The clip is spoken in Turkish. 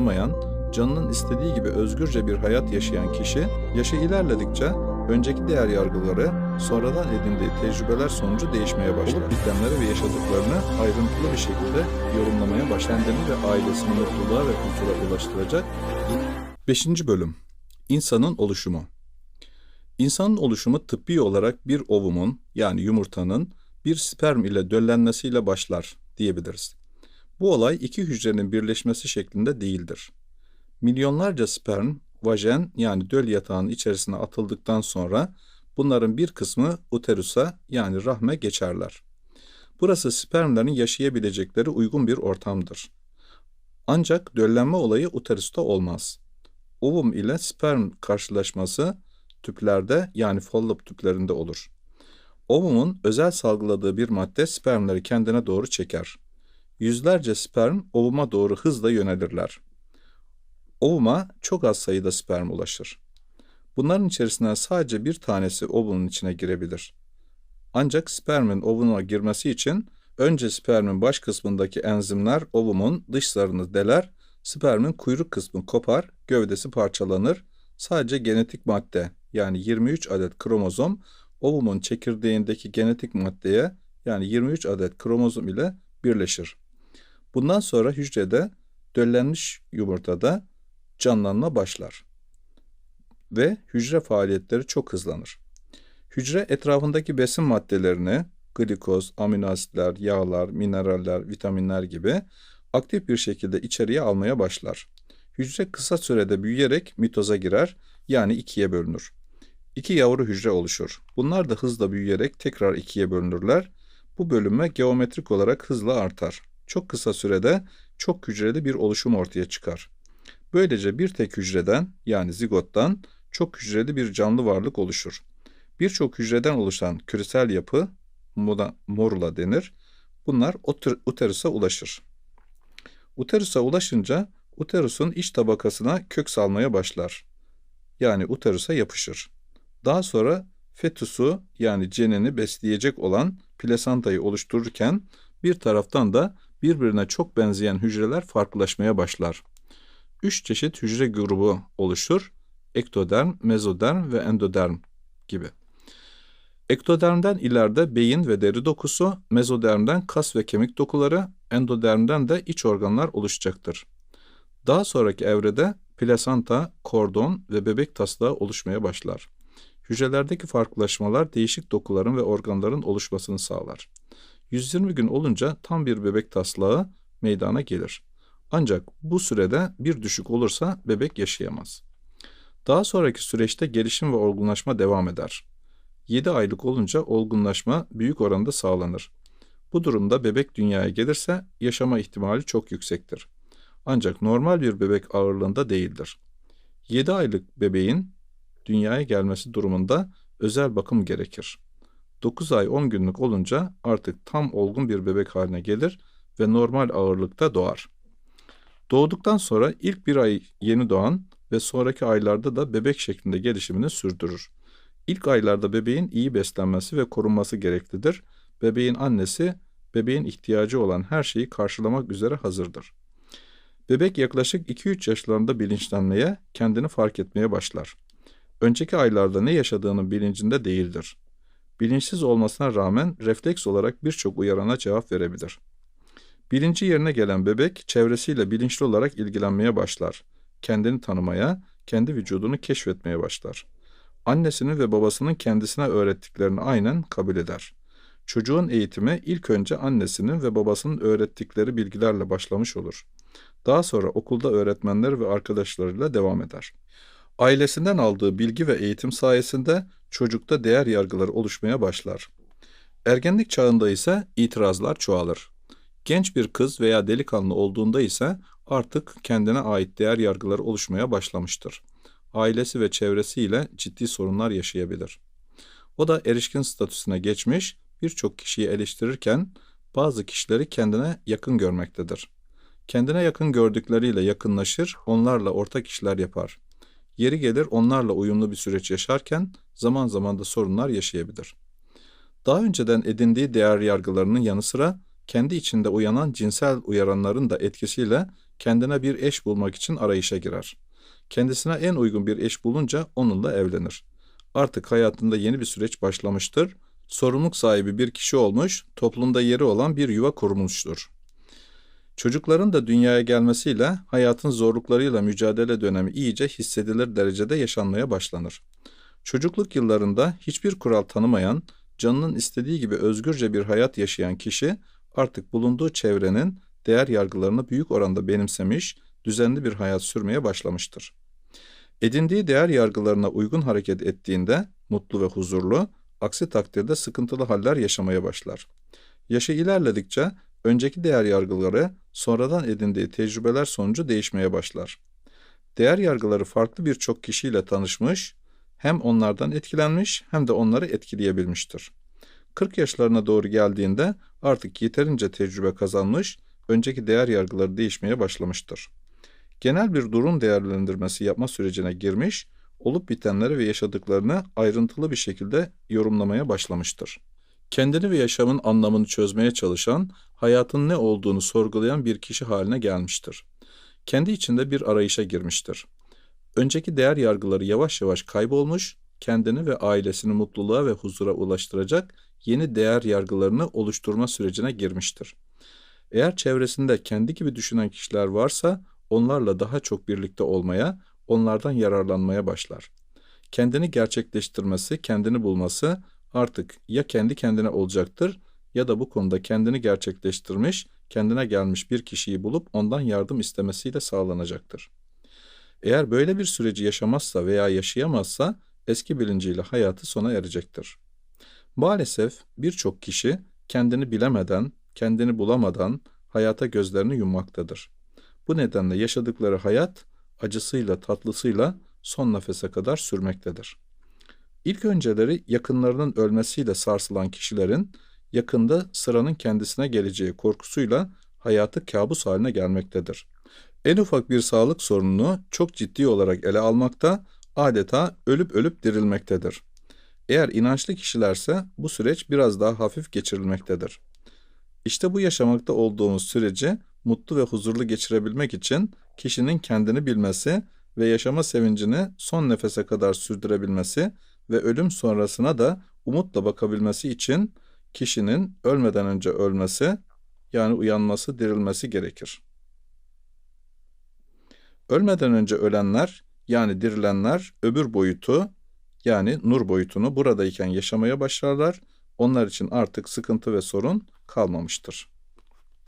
tanımayan, canının istediği gibi özgürce bir hayat yaşayan kişi, yaşı ilerledikçe önceki değer yargıları sonradan edindiği tecrübeler sonucu değişmeye başlar. Olup bitenleri ve yaşadıklarını ayrıntılı bir şekilde yorumlamaya başlar. Kendini ve ailesini mutluluğa ve huzura ulaştıracak. 5. Bölüm İnsanın oluşumu İnsanın oluşumu tıbbi olarak bir ovumun yani yumurtanın bir sperm ile döllenmesiyle başlar diyebiliriz. Bu olay iki hücrenin birleşmesi şeklinde değildir. Milyonlarca sperm, vajen yani döl yatağının içerisine atıldıktan sonra bunların bir kısmı uterusa yani rahme geçerler. Burası spermlerin yaşayabilecekleri uygun bir ortamdır. Ancak döllenme olayı uterusta olmaz. Ovum ile sperm karşılaşması tüplerde yani follop tüplerinde olur. Ovumun özel salgıladığı bir madde spermleri kendine doğru çeker. Yüzlerce sperm ovuma doğru hızla yönelirler. Ovuma çok az sayıda sperm ulaşır. Bunların içerisinden sadece bir tanesi ovumun içine girebilir. Ancak spermin ovuma girmesi için önce spermin baş kısmındaki enzimler ovumun dış zarını deler, spermin kuyruk kısmı kopar, gövdesi parçalanır, sadece genetik madde yani 23 adet kromozom ovumun çekirdeğindeki genetik maddeye yani 23 adet kromozom ile birleşir. Bundan sonra hücrede döllenmiş yumurtada canlanma başlar ve hücre faaliyetleri çok hızlanır. Hücre etrafındaki besin maddelerini glikoz, amino asitler, yağlar, mineraller, vitaminler gibi aktif bir şekilde içeriye almaya başlar. Hücre kısa sürede büyüyerek mitoza girer yani ikiye bölünür. İki yavru hücre oluşur. Bunlar da hızla büyüyerek tekrar ikiye bölünürler. Bu bölünme geometrik olarak hızla artar. Çok kısa sürede çok hücreli bir oluşum ortaya çıkar. Böylece bir tek hücreden yani zigottan çok hücreli bir canlı varlık oluşur. Birçok hücreden oluşan küresel yapı morula denir. Bunlar uterusa ulaşır. Uterusa ulaşınca uterusun iç tabakasına kök salmaya başlar. Yani uterusa yapışır. Daha sonra fetüsü yani cenini besleyecek olan plasantayı oluştururken bir taraftan da birbirine çok benzeyen hücreler farklılaşmaya başlar. Üç çeşit hücre grubu oluşur. Ektoderm, mezoderm ve endoderm gibi. Ektodermden ileride beyin ve deri dokusu, mezodermden kas ve kemik dokuları, endodermden de iç organlar oluşacaktır. Daha sonraki evrede plasanta, kordon ve bebek taslağı oluşmaya başlar. Hücrelerdeki farklılaşmalar değişik dokuların ve organların oluşmasını sağlar. 120 gün olunca tam bir bebek taslağı meydana gelir. Ancak bu sürede bir düşük olursa bebek yaşayamaz. Daha sonraki süreçte gelişim ve olgunlaşma devam eder. 7 aylık olunca olgunlaşma büyük oranda sağlanır. Bu durumda bebek dünyaya gelirse yaşama ihtimali çok yüksektir. Ancak normal bir bebek ağırlığında değildir. 7 aylık bebeğin dünyaya gelmesi durumunda özel bakım gerekir. 9 ay 10 günlük olunca artık tam olgun bir bebek haline gelir ve normal ağırlıkta doğar. Doğduktan sonra ilk bir ay yeni doğan ve sonraki aylarda da bebek şeklinde gelişimini sürdürür. İlk aylarda bebeğin iyi beslenmesi ve korunması gereklidir. Bebeğin annesi bebeğin ihtiyacı olan her şeyi karşılamak üzere hazırdır. Bebek yaklaşık 2-3 yaşlarında bilinçlenmeye, kendini fark etmeye başlar. Önceki aylarda ne yaşadığının bilincinde değildir. Bilinçsiz olmasına rağmen refleks olarak birçok uyarana cevap verebilir. Bilinci yerine gelen bebek çevresiyle bilinçli olarak ilgilenmeye başlar. Kendini tanımaya, kendi vücudunu keşfetmeye başlar. Annesinin ve babasının kendisine öğrettiklerini aynen kabul eder. Çocuğun eğitimi ilk önce annesinin ve babasının öğrettikleri bilgilerle başlamış olur. Daha sonra okulda öğretmenler ve arkadaşlarıyla devam eder. Ailesinden aldığı bilgi ve eğitim sayesinde çocukta değer yargıları oluşmaya başlar. Ergenlik çağında ise itirazlar çoğalır. Genç bir kız veya delikanlı olduğunda ise artık kendine ait değer yargıları oluşmaya başlamıştır. Ailesi ve çevresiyle ciddi sorunlar yaşayabilir. O da erişkin statüsüne geçmiş, birçok kişiyi eleştirirken bazı kişileri kendine yakın görmektedir. Kendine yakın gördükleriyle yakınlaşır, onlarla ortak işler yapar. Yeri gelir onlarla uyumlu bir süreç yaşarken zaman zaman da sorunlar yaşayabilir. Daha önceden edindiği değer yargılarının yanı sıra kendi içinde uyanan cinsel uyaranların da etkisiyle kendine bir eş bulmak için arayışa girer. Kendisine en uygun bir eş bulunca onunla evlenir. Artık hayatında yeni bir süreç başlamıştır. Sorumluluk sahibi bir kişi olmuş, toplumda yeri olan bir yuva kurmuştur. Çocukların da dünyaya gelmesiyle hayatın zorluklarıyla mücadele dönemi iyice hissedilir derecede yaşanmaya başlanır. Çocukluk yıllarında hiçbir kural tanımayan, canının istediği gibi özgürce bir hayat yaşayan kişi artık bulunduğu çevrenin değer yargılarını büyük oranda benimsemiş, düzenli bir hayat sürmeye başlamıştır. Edindiği değer yargılarına uygun hareket ettiğinde mutlu ve huzurlu, aksi takdirde sıkıntılı haller yaşamaya başlar. Yaşı ilerledikçe önceki değer yargıları sonradan edindiği tecrübeler sonucu değişmeye başlar. Değer yargıları farklı birçok kişiyle tanışmış, hem onlardan etkilenmiş hem de onları etkileyebilmiştir. 40 yaşlarına doğru geldiğinde artık yeterince tecrübe kazanmış, önceki değer yargıları değişmeye başlamıştır. Genel bir durum değerlendirmesi yapma sürecine girmiş, olup bitenleri ve yaşadıklarını ayrıntılı bir şekilde yorumlamaya başlamıştır. Kendini ve yaşamın anlamını çözmeye çalışan, hayatın ne olduğunu sorgulayan bir kişi haline gelmiştir. Kendi içinde bir arayışa girmiştir. Önceki değer yargıları yavaş yavaş kaybolmuş, kendini ve ailesini mutluluğa ve huzura ulaştıracak yeni değer yargılarını oluşturma sürecine girmiştir. Eğer çevresinde kendi gibi düşünen kişiler varsa onlarla daha çok birlikte olmaya, onlardan yararlanmaya başlar. Kendini gerçekleştirmesi, kendini bulması artık ya kendi kendine olacaktır ya da bu konuda kendini gerçekleştirmiş, kendine gelmiş bir kişiyi bulup ondan yardım istemesiyle sağlanacaktır. Eğer böyle bir süreci yaşamazsa veya yaşayamazsa eski bilinciyle hayatı sona erecektir. Maalesef birçok kişi kendini bilemeden, kendini bulamadan hayata gözlerini yummaktadır. Bu nedenle yaşadıkları hayat acısıyla tatlısıyla son nefese kadar sürmektedir. İlk önceleri yakınlarının ölmesiyle sarsılan kişilerin yakında sıranın kendisine geleceği korkusuyla hayatı kabus haline gelmektedir. En ufak bir sağlık sorununu çok ciddi olarak ele almakta, adeta ölüp ölüp dirilmektedir. Eğer inançlı kişilerse bu süreç biraz daha hafif geçirilmektedir. İşte bu yaşamakta olduğumuz süreci mutlu ve huzurlu geçirebilmek için kişinin kendini bilmesi ve yaşama sevincini son nefese kadar sürdürebilmesi ve ölüm sonrasına da umutla bakabilmesi için kişinin ölmeden önce ölmesi yani uyanması, dirilmesi gerekir. Ölmeden önce ölenler yani dirilenler öbür boyutu yani nur boyutunu buradayken yaşamaya başlarlar. Onlar için artık sıkıntı ve sorun kalmamıştır.